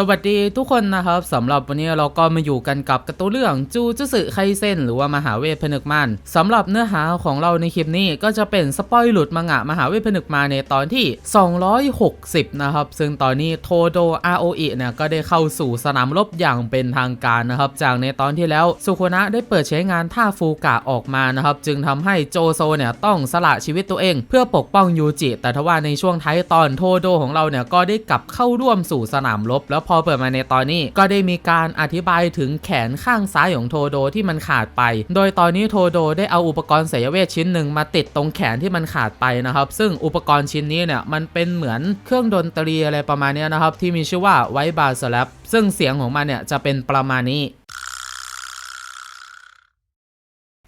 สวัสดีทุกคนนะครับสำหรับวันนี้เราก็มาอยู่กันกับการ์ตูนเรื่องจูจุสึไคเซนหรือว่ามหาเวทผนึกมานสำหรับเนื้อหาของเราในคลิปนี้ก็จะเป็นสปอยหลุดมังงะมหาเวทผนึกมาในตอนที่ 260 นะครับ ซึ่งตอนนี้โทโดอาโออิเนี่ยก็ได้เข้าสู่สนามรบอย่างเป็นทางการนะครับ จากในตอนที่แล้วสุโคนะได้เปิดใช้งานท่าฟูกะออกมานะครับ จึงทำให้โจโซเนี่ยต้องสละชีวิตตัวเอง เพื่อปกป้องยูจิแต่ทว่าในช่วงท้ายตอนโทโดของเราเนี่ยก็ได้กลับเข้าร่วมสู่สนามรบแล้วพอเปิดมาในตอนนี้ก็ได้มีการอธิบายถึงแขนข้างซ้ายของโทโดที่มันขาดไป โดยตอนนี้โทโดได้เอาอุปกรณ์เสยเวชชิ้นหนึ่งมาติดตรงแขนที่มันขาดไปนะครับ ซึ่งอุปกรณ์ชิ้นนี้เนี่ยมันเป็นเหมือนเครื่องดนตรีอะไรประมาณนี้นะครับที่มีชื่อว่าไวบาร์สแลปซึ่งเสียงของมันเนี่ยจะเป็นประมาณนี้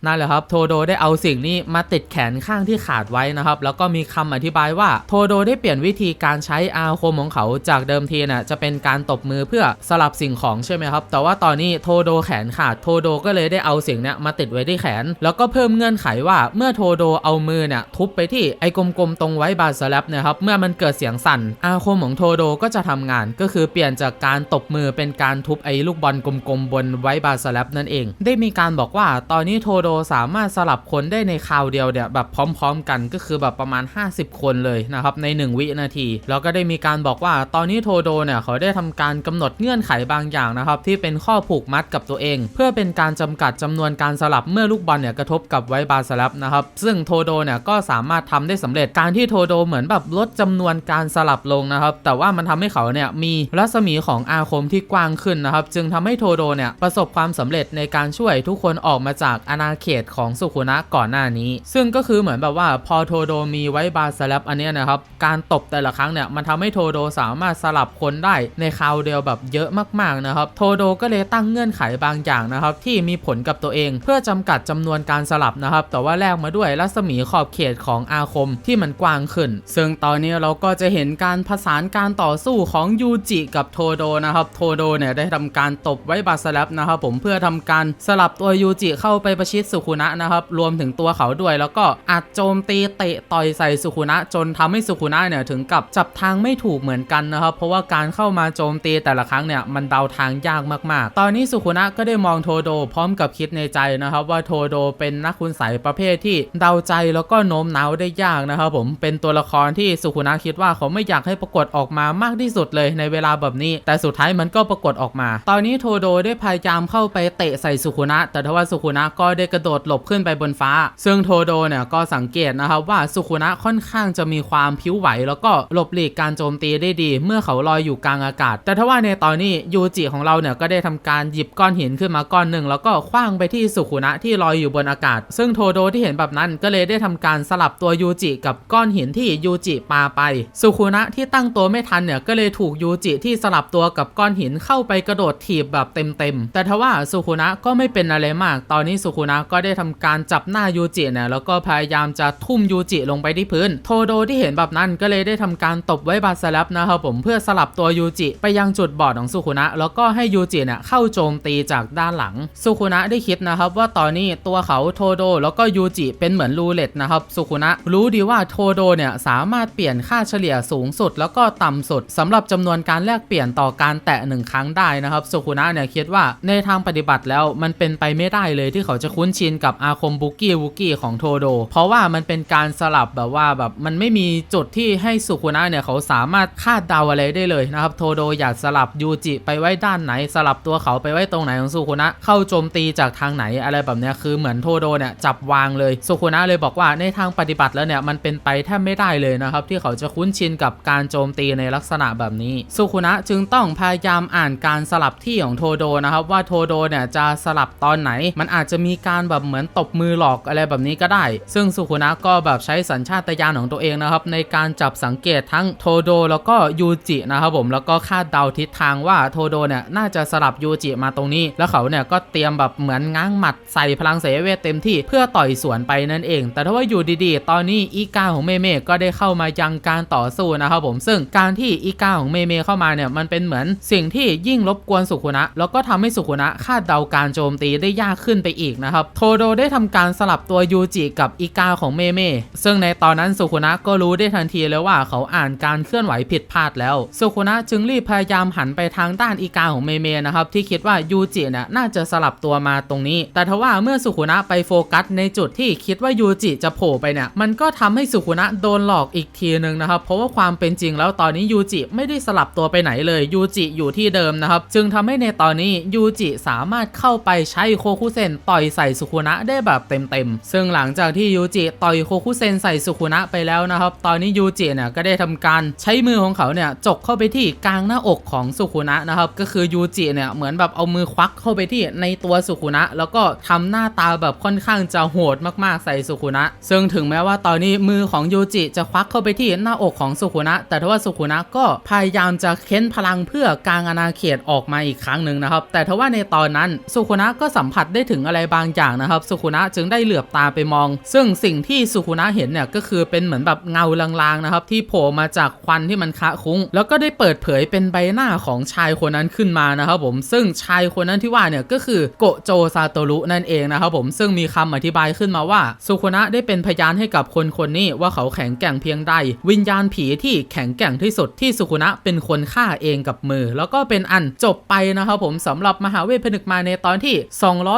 นั่นแหละครับโทโดได้เอาสิ่งนี้มาติดแขนข้างที่ขาดไว้นะครับ แล้วก็มีคำอธิบายว่าโทโดได้เปลี่ยนวิธีการใช้อาคมของเขาจากเดิมทีน่ะจะเป็นการตบมือเพื่อสลับสิ่งของใช่ไหมครับ แต่ว่าตอนนี้โทโดแขนขาดโทโดก็เลยได้เอาสิ่งนี้มาติดไว้ที่แขน แล้วก็เพิ่มเงื่อนไขว่าเมื่อโทโดเอามือเนี่ยทุบไปที่ไอ้กลมๆตรงไว้บาสแลปเนี่ยครับเมื่อมันเกิดเสียงสั่น อาคมของโทโดก็จะทำงาน ก็คือเปลี่ยนจากการตบมือเป็นการทุบไอ้ลูกบอลกลมๆบนไว้บาสแลปนั่นเอง ได้มีการบอกว่าตอนนี้โทโดสามารถสลับคนได้ในคราวเดียวเนี่ยแบบพร้อม ๆ กันก็คือแบบประมาณ 50 คนเลยนะครับใน 1 วินาที แล้วก็ได้มีการบอกว่าตอนนี้โทโดเนี่ยเขาได้ทำการกำหนดเงื่อนไขบางอย่างนะครับที่เป็นข้อผูกมัดกับตัวเอง เพื่อเป็นการจำกัดจำนวนการสลับเมื่อลูกบอลเนี่ยกระทบกับไวบาร์สลับนะครับซึ่งโทโดเนี่ยก็สามารถทำได้สำเร็จการที่โทโดเหมือนแบบลดจำนวนการสลับลงนะครับแต่ว่ามันทำให้เขาเนี่ยมีรัศมีของอาคมที่กว้างขึ้นนะครับจึงทำให้โทโดเนี่ยประสบความสำเร็จในการช่วยทุกคนออกมาจากอาณาเขตของสุขุนะก่อนหน้านี้ ซึ่งก็คือเหมือนแบบว่าพอโทโดมีไว้บาร์สลับอันนี้นะครับ การตบแต่ละครั้งเนี่ยมันทำให้โทโดสามารถสลับคนได้ในคราวเดียวแบบเยอะมากๆนะครับ โทโดก็เลยตั้งเงื่อนไขบางอย่างนะครับ ที่มีผลกับตัวเอง เพื่อจำกัดจำนวนการสลับนะครับ แต่ว่าแลกมาด้วยรัศมีขอบเขตของอาคมที่มันกว้างขึ้น ซึ่งตอนนี้เราก็จะเห็นการผสานการต่อสู้ของยูจิกับโทโดนะครับ โทโดเนี่ยได้ทำการตบไว้บาร์สลับนะครับผมเพื่อทำการสลับตัวยูจิเข้าไปประชิดสุขุนะนะครับรวมถึงตัวเขาด้วย แล้วก็อัดโจมตีเตะต่อยใส่สุขุนะ จนทำให้สุขุนะเนี่ยถึงกับจับทางไม่ถูกเหมือนกันนะครับ เพราะว่าการเข้ามาโจมตีแต่ละครั้งเนี่ยมันเดาทางยากมาก ๆ ตอนนี้สุขุนะก็ได้มองโทโดพร้อมกับคิดในใจนะครับ ว่าโทโดเป็นนักคุณใสยประเภทที่เดาใจแล้วก็โน้มน้าวได้ยากนะครับผมเป็นตัวละครที่สุขุนะคิดว่าเขาไม่อยากให้ปรากฏออกมามากที่สุดเลยในเวลาแบบนี้ แต่สุดท้ายมันก็ปรากฏออกมา ตอนนี้โทโดได้พยายามเข้าไปเตะใส่สุขุนะ แต่ทว่าสุขุนะก็ได้กระโดดหลบขึ้นไปบนฟ้า ซึ่งโทโดเนี่ยก็สังเกตนะครับว่าสุขุนะค่อนข้างจะมีความผิวไหว แล้วก็หลบหลีกการโจมตีได้ดี เมื่อเขาลอยอยู่กลางอากาศ แต่ทว่าในตอนนี้ยูจิของเราเนี่ยก็ได้ทำการหยิบก้อนหินขึ้นมาก้อนหนึ่งแล้วก็คว้างไปที่สุขุนะที่ลอยอยู่บนอากาศ ซึ่งโทโดที่เห็นแบบนั้นก็เลยได้ทำการสลับตัวยูจิกับก้อนหินที่ยูจิปาไป สุขุนะที่ตั้งตัวไม่ทันเนี่ยก็เลยถูกยูจิที่สลับตัวกับก้อนหินเข้าไปกระโดดถีบแบบเต็มๆแต่ทว่าสุขุนะก็ไม่เป็นอะไรมาก ตอนนี้สุขุนะก็ได้ทำการจับหน้ายูจิเนี่ยแล้วก็พยายามจะทุ่มยูจิลงไปที่พื้น โทโดที่เห็นแบบนั้นก็เลยได้ทำการตบไว้บาสลับนะครับผมเพื่อสลับตัวยูจิไปยังจุดบอดของสุขุนะ แล้วก็ให้ยูจิเนี่ยเข้าโจมตีจากด้านหลังสุขุนะได้คิดนะครับว่าตอนนี้ตัวเขาโทโดแล้วก็ยูจิเป็นเหมือนรูเล็ตนะครับสุขุนะรู้ดีว่าโทโดเนี่ยสามารถเปลี่ยนค่าเฉลี่ยสูงสุด แล้วก็ต่ำสุดสำหรับจำนวนการแลกเปลี่ยนต่อการแตะหนึ่งครั้งได้นะครับสุขุนะเนี่ยคิดว่าในทางปฏิบัติแล้วมันเป็นไปไม่ได้เลยที่เขาจะคุ้นชนกับอาคมบุกี้วุกี้ของโทโด เพราะว่ามันเป็นการสลับแบบว่าแบบมันไม่มีจุดที่ให้สุขุนะเนี่ยเขาสามารถคาดเดาอะไรได้เลยนะครับโทโดอยากสลับยูจิไปไว้ด้านไหน สลับตัวเขาไปไว้ตรงไหนของสุขุนะเข้าโจมตีจากทางไหนอะไรแบบเนี้ยคือเหมือนโทโดเนี่ยจับวางเลยสุขุนะเลยบอกว่าในทางปฏิบัติแล้วเนี่ยมันเป็นไปแทบไม่ได้เลยนะครับที่เขาจะคุ้นชินกับการโจมตีในลักษณะแบบนี้สุขุนะจึงต้องพยายามอ่านการสลับที่ของโทโดนะครับว่าโทโดเนี่ยจะสลับตอนไหน มันอาจจะมีการแบบเหมือนตบมือหลอกอะไรแบบนี้ก็ได้ ซึ่งสุขุนะก็แบบใช้สัญชาตญาณของตัวเองนะครับ ในการจับสังเกตทั้งโทโดแล้วก็ยูจินะครับผมแล้วก็คาดเดาทิศทางว่าโทโดเนี่ยน่าจะสลับยูจิมาตรงนี้ แล้วเขาเนี่ยก็เตรียมแบบเหมือนง้างหมัดใส่พลังเสเวทเต็มที่เพื่อต่อยสวนไปนั่นเอง แต่ถ้าว่าอยู่ดีๆ ตอนนี้อีกาของเมเมก็ได้เข้ามายังการต่อสู้นะครับผมซึ่งการที่อีกาของเมเมเข้ามาเนี่ยมันเป็นเหมือนสิ่งที่ยิ่งรบกวนสุขุนะแล้วก็ทำให้สุขุนะคาดเดาการโจมตีได้ยากขึ้นไปอีกนะครับโทโดได้ทำการสลับตัวยูจิกับอีกาของเมเมซึ่งในตอนนั้นสุคุนะก็รู้ได้ทันทีเลยว่าเขาอ่านการเคลื่อนไหวผิดพลาดแล้ว สุคุนะจึงรีบพยายามหันไปทางด้านอีกาของเมเมนะครับที่คิดว่ายูจิเนี่ยน่าจะสลับตัวมาตรงนี้ แต่ทว่าเมื่อสุคุนะไปโฟกัสในจุดที่คิดว่ายูจิจะโผล่ไปเนี่ยมันก็ทำให้สุคุนะโดนหลอกอีกทีหนึ่งนะครับเพราะว่าความเป็นจริงแล้วตอนนี้ยูจิไม่ได้สลับตัวไปไหนเลยยูจิอยู่ที่เดิมนะครับจึงทำให้ในตอนนี้ยูจิสามารถเข้าไปใช้โคคุเซนต่อยใส่สุคุนะได้แบบเต็มๆ ซึ่งหลังจากที่ยูจิต่อยโคคุเซนใส่สุคุนะไปแล้วนะครับ ตอนนี้ยูจิเนี่ยก็ได้ทำการใช้มือของเขาเนี่ยจกเข้าไปที่กลางหน้าอกของสุคุนะนะครับ ก็คือยูจิเนี่ยเหมือนแบบเอามือควักเข้าไปที่ในตัวสุคุนะ แล้วก็ทำหน้าตาแบบค่อนข้างจะโหดมากๆใส่สุคุนะ ซึ่งถึงแม้ว่าตอนนี้มือของยูจิจะควักเข้าไปที่หน้าอกของสุคุนะ แต่ทว่าสุคุนะก็พยายามจะเค้นพลังเพื่อกางอาณาเขตออกมาอีกครั้งหนึ่งนะครับ แต่ทว่าในตอนนั้นสุคุนะก็สัมผัสได้ถึงอะไรบางอย่างนะครับสุคุนะจึงได้เหลือบตาไปมอง ซึ่งสิ่งที่สุคุนะเห็นเนี่ยก็คือเป็นเหมือนแบบเงาลางๆนะครับที่โผล่มาจากควันที่มันคะคุ้ง แล้วก็ได้เปิดเผยเป็นใบหน้าของชายคนนั้นขึ้นมานะครับผมซึ่งชายคนนั้นที่ว่าเนี่ยก็คือโกโจซาโตรุนั่นเองนะครับผมซึ่งมีคำอธิบายขึ้นมาว่าสุคุนะได้เป็นพยานให้กับคนคนนี้ว่าเขาแข็งแกร่งเพียงใด วิญญาณผีที่แข็งแกร่งที่สุดที่สุคุนะเป็นคนฆ่าเองกับมือ แล้วก็เป็นอันจบไปนะครับผมสำหรับมหาเวทผนึกมาในตอนที่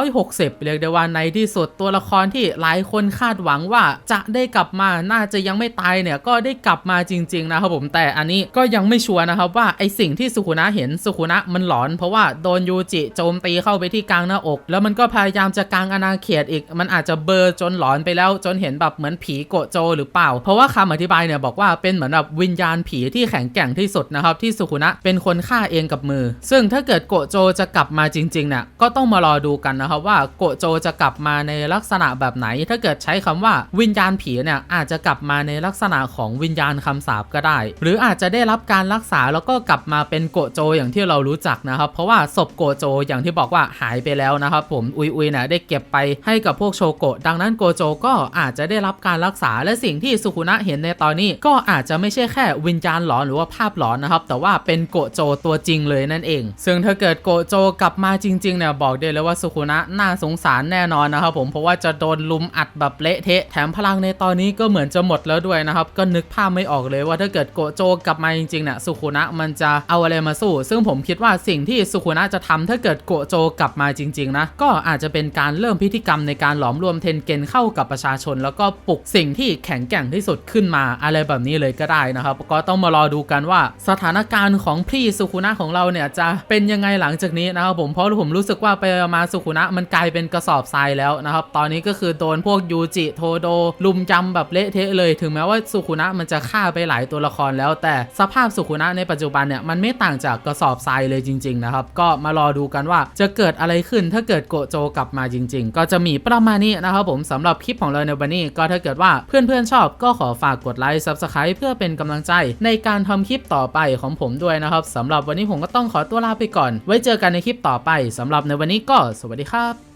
260 เรียกได้ว่าในที่สุดตัวละครที่หลายคนคาดหวังว่าจะได้กลับมาน่าจะยังไม่ตายเนี่ยก็ได้กลับมาจริง ๆ นะครับผมแต่อันนี้ก็ยังไม่ชัวร์นะครับว่าไอสิ่งที่สุคุนะเห็นสุคุนะมันหลอน เพราะว่าโดนยูจิโจมตีเข้าไปที่กลางหน้าอก แล้วมันก็พยายามจะกางอาณาเขตอีก มันอาจจะเบอร์จนหลอนไปแล้วจนเห็นแบบเหมือนผีโกโจหรือเปล่า เพราะว่าคำอธิบายเนี่ยบอกว่าเป็นเหมือนแบบวิญญาณผีที่แข็งแกร่งที่สุดนะครับที่สุคุนะเป็นคนฆ่าเองกับมือ ซึ่งถ้าเกิดโกโจจะกลับมาจริงๆเนี่ยก็ต้องมารอดูกันนะครับว่าโกโจจะกลับมาในลักษณะแบบไหน ถ้าเกิดใช้คำว่าวิญญาณผีเนี่ยอาจจะกลับมาในลักษณะของวิญญาณคำสาปก็ได้ หรืออาจจะได้รับการรักษาแล้วก็กลับมาเป็นโกโจอย่างที่เรารู้จักนะครับ เพราะว่าศพโกโจอย่างที่บอกว่าหายไปแล้วนะครับผมอุยอุยเนี่ยได้เก็บไปให้กับพวกโชโกะดังนั้นโกโจก็อาจจะได้รับการรักษาและสิ่งที่สุคุนะเห็นในตอนนี้ ก็อาจจะไม่ใช่แค่วิญญาณหลอนหรือว่าภาพหลอนนะครับแต่ว่าเป็นโกโจตัวจริงเลยนั่นเอง ซึ่งถ้าเกิดโกโจกลับมาจริงๆเนี่ยบอกได้เลยว่าสุคุนะน่าสงสารแน่นอนนะครับผมเพราะว่าจะโดนลุมอัดแบบเละเทะแถมพลังในตอนนี้ก็เหมือนจะหมดแล้วด้วยนะครับก็นึกภาพไม่ออกเลยว่าถ้าเกิดโกโจกลับมาจริงๆเนี่ยสุคุนะมันจะเอาอะไรมาสู้ ซึ่งผมคิดว่าสิ่งที่สุคุนะจะทำถ้าเกิดโกโจกลับมาจริงๆนะก็อาจจะเป็นการเริ่มพิธีกรรมในการหลอมรวมเทนเกนเข้ากับประชาชน แล้วก็ปลุกสิ่งที่แข็งแกร่งที่สุดขึ้นมาอะไรแบบนี้เลยก็ได้นะครับก็ต้องมารอดูกันว่าสถานการณ์ของพี่สุคุนะของเราเนี่ยจะเป็นยังไงหลังจากนี้นะครับผมเพราะผมรู้สึกว่าไปมาสุคุนะมันกลายเป็นกระสอบทรายแล้วนะครับตอนนี้ก็คือโดนพวกยูจิโทโดลุมจำแบบเละเทะเลยถึงแม้ว่าสุคุนะมันจะฆ่าไปหลายตัวละครแล้ว แต่สภาพสุคุนะในปัจจุบันเนี่ยมันไม่ต่างจากกระสอบทรายเลยจริงๆนะครับก็มารอดูกันว่าจะเกิดอะไรขึ้นถ้าเกิดโกโจกลับมาจริง ๆ ก็จะมีประมาณนี้นะครับผมสำหรับคลิปของเราในวันนี้ก็ถ้าเกิดว่าเพื่อนๆชอบก็ขอฝากกดไลค์ Subscribe เพื่อเป็นกำลังใจในการทำคลิปต่อไปของผมด้วยนะครับสำหรับวันนี้ผมก็ต้องขอตัวลาไปก่อน ไว้เจอกันในคลิปต่อไปสำหรับในวันนี้ก็สวัสดีครับ